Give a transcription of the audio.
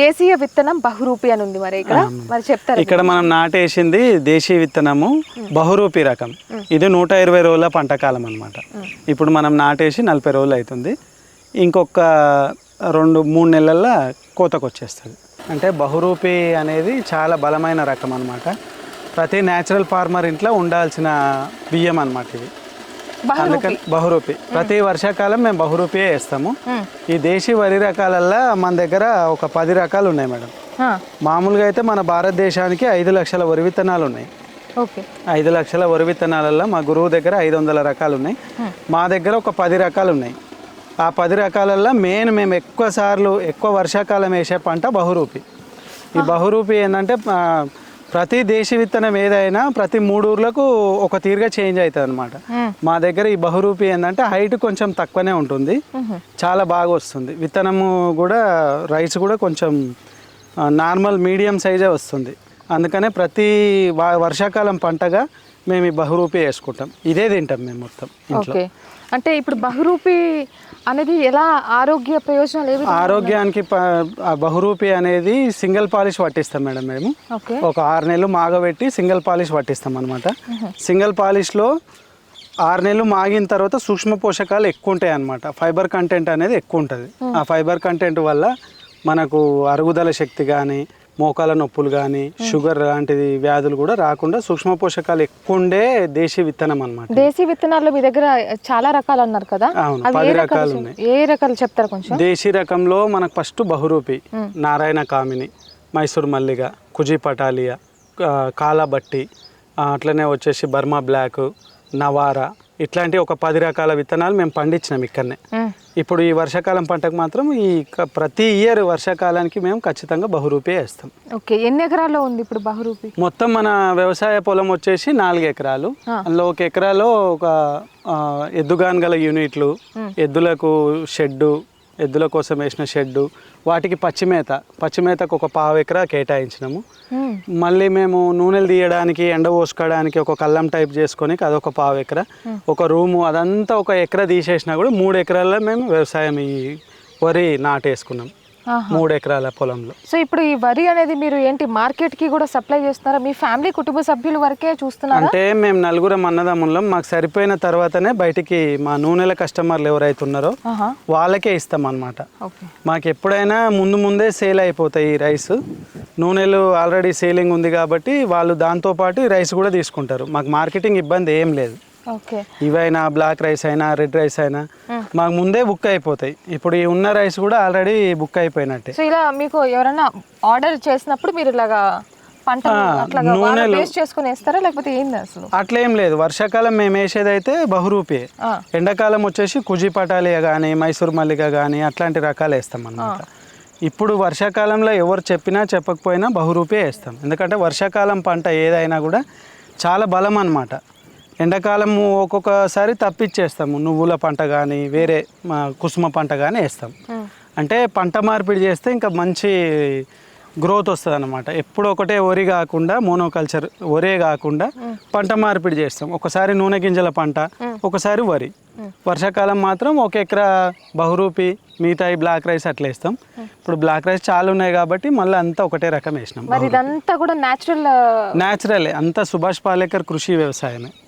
దేశీయ విత్తనం బహురూపి అని ఉంది మరి ఇక్కడ. మరి చెప్తారు ఇక్కడ మనం నాటేసింది దేశీ విత్తనము బహురూపి రకం. ఇది నూట ఇరవై రోజుల పంట కాలం అనమాట ఇప్పుడు మనం నాటేసి నలభై రోజులు అవుతుంది. ఇంకొక రెండు మూడు నెలల్లో కోతకు వచ్చేస్తుంది అంటే బహురూపి అనేది చాలా బలమైన రకం అనమాట ప్రతి న్యాచురల్ ఫార్మర్ ఇంట్లో ఉండాల్సిన బియ్యం అనమాట ఇది. అందుకని బహురూపి. ప్రతి వర్షాకాలం మేము బహురూపియే వేస్తాము. ఈ దేశీ వరి రకాలల్లో మన దగ్గర ఒక పది రకాలు ఉన్నాయి మేడం. మామూలుగా అయితే మన భారతదేశానికి ఐదు లక్షల వరి విత్తనాలు ఉన్నాయి. ఐదు లక్షల వరి విత్తనాలలో మా గురువు దగ్గర ఐదు వందల రకాలు ఉన్నాయి. మా దగ్గర ఒక పది రకాలు ఉన్నాయి. ఆ పది రకాలల్లో మెయిన్ మేము ఎక్కువ సార్లు ఎక్కువ వర్షాకాలం వేసే పంట బహురూపి. ఈ బహురూపి ఏంటంటే ప్రతి దేశీ విత్తనం ఏదైనా ప్రతి మూడు ఊర్లకు ఒక తీరుగా చేంజ్ అవుతుంది అనమాట మా దగ్గర ఈ బహురూపి ఏంటంటే హైట్ కొంచెం తక్కువనే ఉంటుంది. చాలా బాగా వస్తుంది. విత్తనము కూడా రైస్ కూడా కొంచెం నార్మల్ మీడియం సైజే వస్తుంది. అందుకనే ప్రతి వర్షాకాలం పంటగా మేము ఈ బహురూపి వేసుకుంటాం. ఇదే తింటాం మేము మొత్తం ఇంట్లో. ఓకే. అంటే ఇప్పుడు బహురూపి అనేది ఎలా ఆరోగ్య ప్రయోజనాలు ఏవి ఆరోగ్యానికి బహురూపి అనేది సింగిల్ పాలిష్ పట్టిస్తాం మేడం మేము. ఒక ఆరు నెలలు మాగబెట్టి సింగిల్ పాలిష్ పట్టిస్తాం అనమాట సింగిల్ పాలిష్లో ఆరు నెలలు మాగిన తర్వాత సూక్ష్మ పోషకాలు ఎక్కువ ఉంటాయి అనమాట ఫైబర్ కంటెంట్ అనేది ఎక్కువ ఉంటుంది. ఆ ఫైబర్ కంటెంట్ వల్ల మనకు అరుగుదల శక్తి కానీ మోకాల నొప్పులు కానీ షుగర్ లాంటిది వ్యాధులు కూడా రాకుండా సూక్ష్మ పోషకాలు ఎక్కువ ఉండే దేశీ విత్తనం అనమాట దేశీ విత్తనాల్లో మీ దగ్గర చాలా రకాలు అన్నారు కదా? అవును, అవి పది ఏ రకాలు ఉన్నాయి. ఏ రకాలు చెప్తారా కొంచెం? దేశీ రకంలో మనకు ఫస్ట్ బహురూపి నారాయణ కామిని మైసూర్ మల్లిగ కుజి పటాలియా కాలాబట్టి అట్లనే వచ్చేసి బర్మా బ్లాక్ నవారా ఇట్లాంటి ఒక పది రకాల విత్తనాలు మేము పండించినాం ఇక్కడనే. ఇప్పుడు ఈ వర్షాకాలం పంటకు మాత్రం ఈ ప్రతి ఇయర్ వర్షాకాలానికి మేము ఖచ్చితంగా బహురూపే వేస్తాం. ఓకే ఎన్ని ఎకరాల్లో ఉంది ఇప్పుడు బహురూపి? మొత్తం మన వ్యవసాయ పొలం వచ్చేసి నాలుగు ఎకరాలు. అందులో ఒక ఎకరాలో ఒక ఎద్దుగాన్ గల యూనిట్లు ఎద్దులకు షెడ్డు ఎద్దుల కోసం వేసిన షెడ్డు వాటికి పచ్చిమేత పచ్చిమేతకు ఒక పావు ఎకరా కేటాయించినాము. మళ్ళీ మేము నూనెలు తీయడానికి ఎండ పోసుకోవడానికి ఒక కల్లం టైప్ చేసుకొని అదొక పావు ఎకరా ఒక రూము అదంతా ఒక ఎకరా తీసేసినా కూడా మూడు ఎకరాల్లో మేము వ్యవసాయం ఈ వరి నాటేసుకున్నాం. మూడు ఎకరాల పొలంలో. సో ఇప్పుడు ఈ వరి అనేది మీరు ఏంటి మార్కెట్కి కూడా సప్లై చేస్తున్నారా? మీ ఫ్యామిలీ కుటుంబ సభ్యుల వరకే చూస్తున్నారా? అంటే మేము నలుగురం అన్నదమ్ములం. మాకు సరిపోయిన తర్వాతనే బయటికి మా నూనెల కస్టమర్లు ఎవరైతే ఉన్నారో. వాళ్ళకే ఇస్తాం అన్నమాట ఓకే. మాకు ఎప్పుడైనా ముందు ముందే సేల్ అయిపోతాయి ఈ రైస్. నూనెలు ఆల్రెడీ సేలింగ్ ఉంది కాబట్టి వాళ్ళు దాంతోపాటు రైస్ కూడా తీసుకుంటారు. మాకు మార్కెటింగ్ ఇబ్బంది ఏం లేదు. ఇవైనా బ్లాక్ రైస్ అయినా రెడ్ రైస్ అయినా మాకు ముందే బుక్ అయిపోతాయి. ఇప్పుడు ఈ ఉన్న రైస్ కూడా ఆల్రెడీ బుక్ అయిపోయినట్టే. సో ఇలా మీకు ఎవరైనా ఆర్డర్ చేసినప్పుడు మీరు ఇలాగా పంట అట్లాగా పేస్ట్ చేసుకుని వేస్తారా? లేకపోతే ఏంది అసలు? అట్లేం లేదు. వర్షాకాలం మేము వేసేదైతే బహురూపే. ఆ. ఎండాకాలం వచ్చేసి కుజి పటాలియ కానీ మైసూర్ మల్లిక కానీ అట్లాంటి రకాలు వేస్తాం అన్నమాట. ఇప్పుడు వర్షాకాలంలో ఎవరు చెప్పినా చెప్పకపోయినా బహురూపే వేస్తాం. ఎందుకంటే వర్షాకాలం పంట ఏదైనా కూడా చాలా బలం అన్నమాట. ఎండాకాలం ఒక్కొక్కసారి తప్పిచ్చేస్తాము. నువ్వుల పంట కానీ వేరే మా కుసుమ పంట కానీ వేస్తాం. అంటే పంట మార్పిడి చేస్తే ఇంకా మంచి గ్రోత్ వస్తుంది అనమాట ఎప్పుడు ఒకటే వరి కాకుండా మోనోకల్చర్ వరే కాకుండా పంట మార్పిడి చేస్తాం. ఒకసారి నూనె గింజల పంట ఒకసారి వరి. వర్షాకాలం మాత్రం ఒక ఎకరా బహురూపి మిగతా ఈ బ్లాక్ రైస్ అట్లా వేస్తాం. ఇప్పుడు బ్లాక్ రైస్ చాలా ఉన్నాయి కాబట్టి మళ్ళీ అంతా ఒకటే రకం వేసినాం. మరి ఇదంతా కూడా న్యాచురల్ న్యాచురలే అంతా సుభాష్ పాలేకర్ కృషి వ్యవసాయమే.